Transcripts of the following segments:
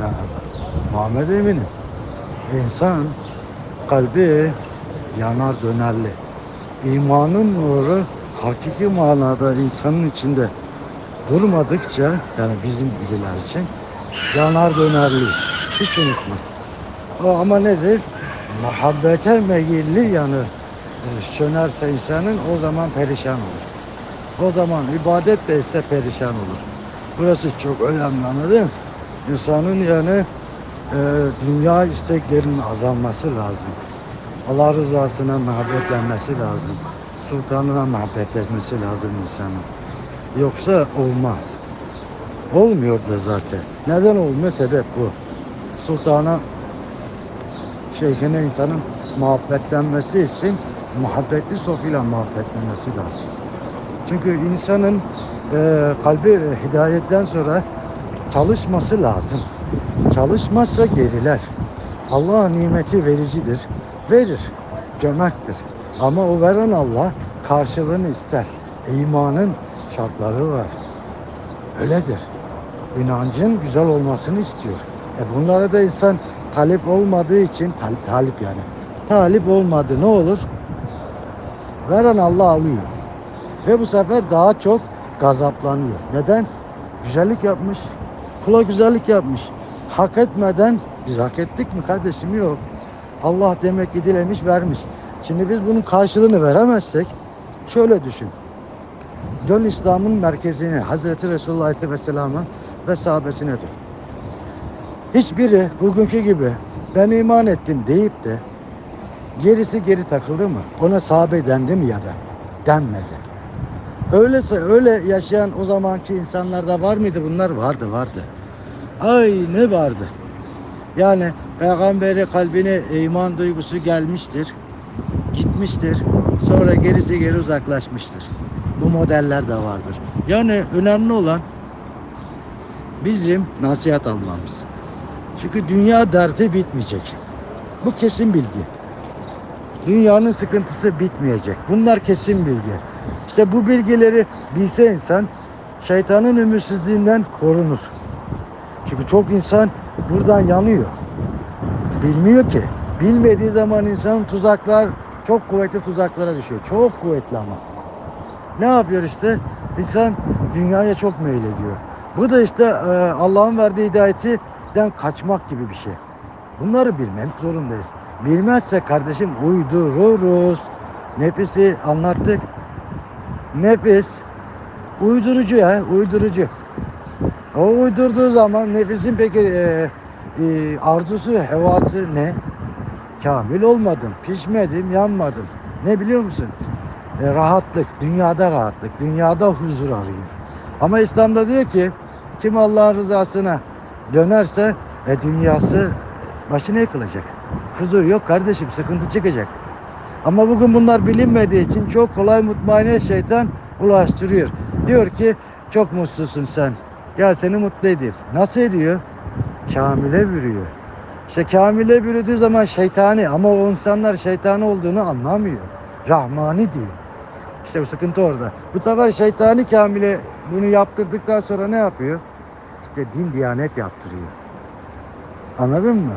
Ya, Muhammed eminim. İnsan kalbi yanar dönerli. İmanın nuru hakiki manada insanın içinde durmadıkça yani bizim gibiler için yanar dönerliyiz. Hiç unutma. O ama nedir? Muhabbete meyilli yanı e, sönerse insanın o zaman perişan olur. O zaman ibadet de ise perişan olur. Burası çok önemli anladın mı? İnsanın yani e, dünya isteklerinin azalması lazım. Allah rızasına muhabbetlenmesi lazım. Sultanına muhabbet etmesi lazım insanın. Yoksa olmaz. Olmuyor da zaten. Neden olmuyor? Sebep bu. Sultana şeyhine insanın muhabbetlenmesi için muhabbetli sofuyla muhabbetlenmesi lazım. Çünkü insanın e, kalbi hidayetten sonra çalışması lazım. Çalışmazsa geriler. Allah nimeti vericidir. Verir. Cömerttir. Ama o veren Allah karşılığını ister. İmanın şartları var. Öyledir. İnancın güzel olmasını istiyor. E bunlara da insan talip olmadığı için talip, talip yani. Talip olmadı ne olur? Veren Allah alıyor. Ve bu sefer daha çok gazaplanıyor. Neden? Güzellik yapmış. Kula güzellik yapmış. Hak etmeden biz hak ettik mi kardeşim? Yok. Allah demek ki dilemiş vermiş. Şimdi biz bunun karşılığını veremezsek şöyle düşün. Dön İslam'ın merkezine Hazreti Resulullah Aleyhisselam'a ve sahabesine dön. Hiçbiri bugünkü gibi ben iman ettim deyip de gerisi geri takıldı mı? Ona sahabe dendi mi ya da? Denmedi. Öylese öyle yaşayan o zamanki insanlarda var mıydı bunlar? Vardı vardı. Ay ne vardı. Yani peygamberi kalbine iman duygusu gelmiştir. Gitmiştir. Sonra gerisi geri uzaklaşmıştır. Bu modeller de vardır. Yani önemli olan bizim nasihat almamız. Çünkü dünya derdi bitmeyecek. Bu kesin bilgi. Dünyanın sıkıntısı bitmeyecek. Bunlar kesin bilgi. İşte bu bilgileri bilse insan şeytanın ümitsizliğinden korunur. Çünkü çok insan buradan yanıyor. Bilmiyor ki. Bilmediği zaman insan tuzaklar, çok kuvvetli tuzaklara düşüyor. Çok kuvvetli ama. Ne yapıyor işte? İnsan dünyaya çok meylediyor. Bu da işte e, Allah'ın verdiği hidayetten kaçmak gibi bir şey. Bunları bilmek zorundayız. Bilmezse kardeşim uydururuz. Nefisi anlattık. Nefis uydurucu ya, uydurucu. O uydurduğu zaman nefisin peki e, e, arzusu, hevası ne? Kamil olmadım, pişmedim, yanmadım. Ne biliyor musun? E, rahatlık, dünyada rahatlık, dünyada huzur arıyor. Ama İslam'da diyor ki kim Allah'ın rızasına dönerse e, dünyası başına yıkılacak. Huzur yok kardeşim, sıkıntı çıkacak. Ama bugün bunlar bilinmediği için çok kolay mutmainne şeytan ulaştırıyor. Diyor ki çok mutsuzsun sen. Gel seni mutlu edeyim. Nasıl ediyor? Kamile bürüyor. İşte kamile bürüdüğü zaman şeytani ama o insanlar şeytani olduğunu anlamıyor. Rahmani diyor. İşte bu sıkıntı orada. Bu sefer şeytani kamile bunu yaptırdıktan sonra ne yapıyor? İşte din diyanet yaptırıyor. Anladın mı?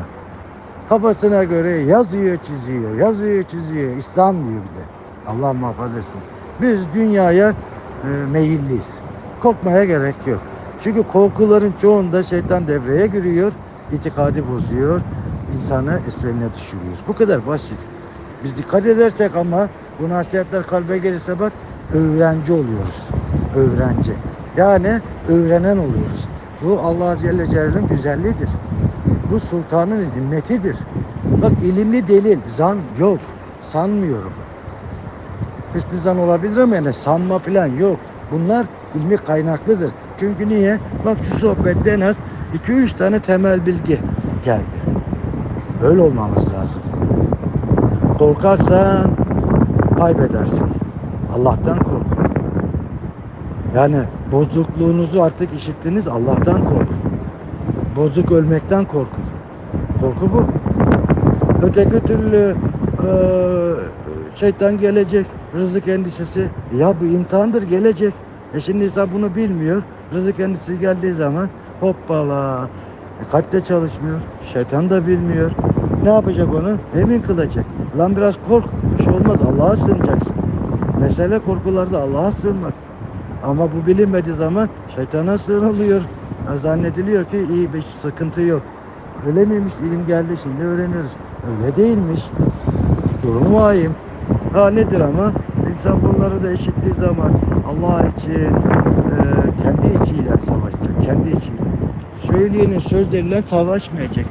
Kafasına göre yazıyor çiziyor, yazıyor çiziyor. İslam diyor bir de. Allah muhafaza etsin. Biz dünyaya e, meyilliyiz. Korkmaya gerek yok. Çünkü korkuların çoğunda şeytan devreye giriyor, itikadi bozuyor, insanı esveline düşürüyor. Bu kadar basit. Biz dikkat edersek ama bu nasihatler kalbe gelirse bak öğrenci oluyoruz. Öğrenci. Yani öğrenen oluyoruz. Bu Allah Celle Celaluhu'nun güzelliğidir. Bu sultanın himmetidir. Bak ilimli delil, zan yok. Sanmıyorum. Hüsnü zan olabilir ama yani sanma falan yok. Bunlar ilmi kaynaklıdır. Çünkü niye? Bak şu sohbette en az 2-3 tane temel bilgi geldi. Öyle olmamız lazım. Korkarsan kaybedersin. Allah'tan korkun. Yani bozukluğunuzu artık işittiniz Allah'tan korkun. Bozuk ölmekten korkun. Korku bu. Öteki türlü eee, şeytan gelecek, rızık endişesi. Ya bu imtihandır gelecek. E şimdi insan bunu bilmiyor. Rızık endişesi geldiği zaman hoppala. E, kalp de çalışmıyor. Şeytan da bilmiyor. Ne yapacak onu? Emin kılacak. Lan biraz kork. Bir şey olmaz. Allah'a sığınacaksın. Mesele korkularda Allah'a sığınmak. Ama bu bilinmediği zaman şeytana sığınılıyor. Ha, Zannediliyor ki iyi bir sıkıntı yok. Öyle miymiş? İlim geldi şimdi öğreniyoruz. Öyle değilmiş. Durum vahim. Ha nedir ama? İnsan bunları da eşitliği zaman Allah için e, kendi içiyle savaşacak. Kendi içiyle. Söyleyenin sözleriyle savaşmayacak.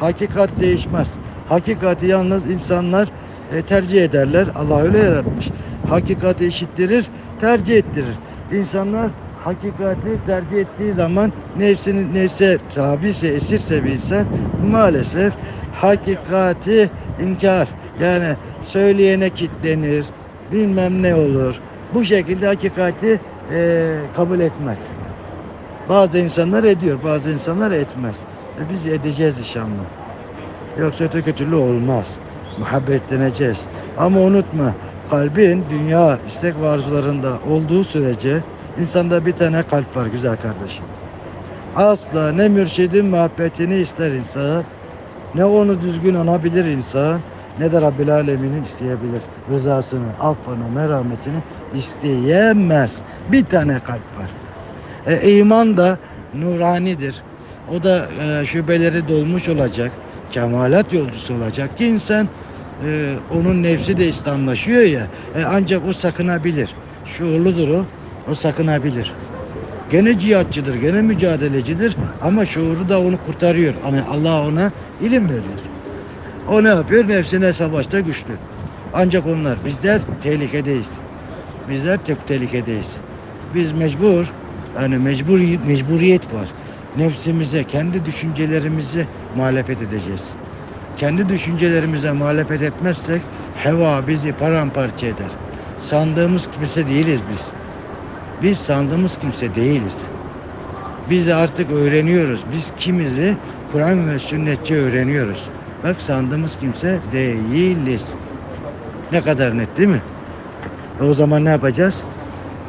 Hakikat değişmez. Hakikati yalnız insanlar e, tercih ederler. Allah öyle yaratmış. Hakikati eşittirir, tercih ettirir. İnsanlar hakikati tercih ettiği zaman nefsinin nefse tabise esirse bir insan maalesef hakikati inkar yani söyleyene kitlenir bilmem ne olur bu şekilde hakikati eee, kabul etmez. Bazı insanlar ediyor bazı insanlar etmez. E biz edeceğiz inşallah. Yoksa öteki türlü olmaz. Muhabbetleneceğiz ama unutma kalbin dünya istek ve arzularında olduğu sürece insanda bir tane kalp var güzel kardeşim. Asla ne mürşidin muhabbetini ister insan ne onu düzgün anabilir insan ne de Rabbil Alemin'in isteyebilir. Rızasını, affını, merhametini isteyemez. Bir tane kalp var. E, iman da nuranidir. O da e, şubeleri dolmuş olacak. Kemalat yolcusu olacak ki insan e, onun nefsi de İslamlaşıyor ya. e, ancak o sakınabilir. Şuurludur o. O sakınabilir. Gene cihatçıdır, gene mücadelecidir ama şuuru da onu kurtarıyor. Hani Allah ona ilim veriyor. O ne yapıyor? Nefsine savaşta güçlü. Ancak onlar, bizler tehlikedeyiz. Bizler çok tehlikedeyiz. Biz mecbur, yani mecbur mecburiyet var. Nefsimize, kendi düşüncelerimize muhalefet edeceğiz. Kendi düşüncelerimize muhalefet etmezsek heva bizi paramparça eder. Sandığımız kimse değiliz biz. Biz sandığımız kimse değiliz. Biz artık öğreniyoruz. Biz kimizi Kur'an ve sünnetçe öğreniyoruz. Bak sandığımız kimse değiliz. Ne kadar net değil mi? E o zaman ne yapacağız?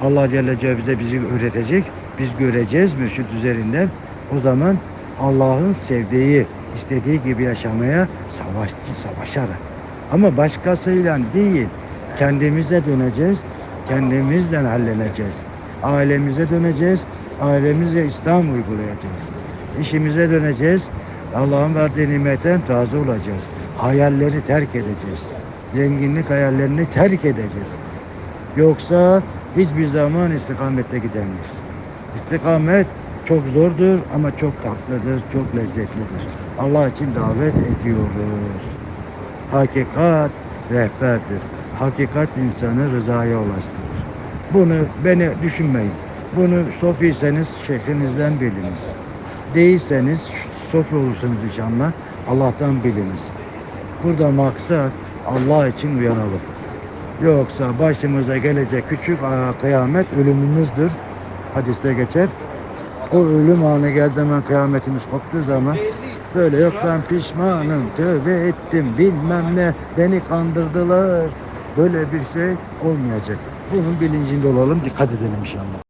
Allah Celle Celle bize bizi öğretecek. Biz göreceğiz mürşit üzerinden. O zaman Allah'ın sevdiği, istediği gibi yaşamaya savaş, savaşarak. Ama başkasıyla değil. Kendimize döneceğiz. Kendimizden halledeceğiz. Ailemize döneceğiz. Ailemize İslam uygulayacağız. İşimize döneceğiz. Allah'ın verdiği nimetten razı olacağız. Hayalleri terk edeceğiz. Zenginlik hayallerini terk edeceğiz. Yoksa hiçbir zaman istikamette gidemeyiz. İstikamet çok zordur ama çok tatlıdır, çok lezzetlidir. Allah için davet ediyoruz. Hakikat rehberdir. Hakikat insanı rızaya ulaştırır. Bunu beni düşünmeyin. Bunu sofiyseniz şeyhinizden biliniz. Değilseniz sofi olursunuz inşallah. Allah'tan biliniz. Burada maksat Allah için uyanalım. Yoksa başımıza gelecek küçük kıyamet ölümümüzdür. Hadiste geçer. O ölüm anı geldiği zaman kıyametimiz koptuğu zaman böyle yok ben pişmanım, tövbe ettim, bilmem ne, beni kandırdılar. Böyle bir şey olmayacak. Bunun bilincinde olalım, dikkat edelim inşallah.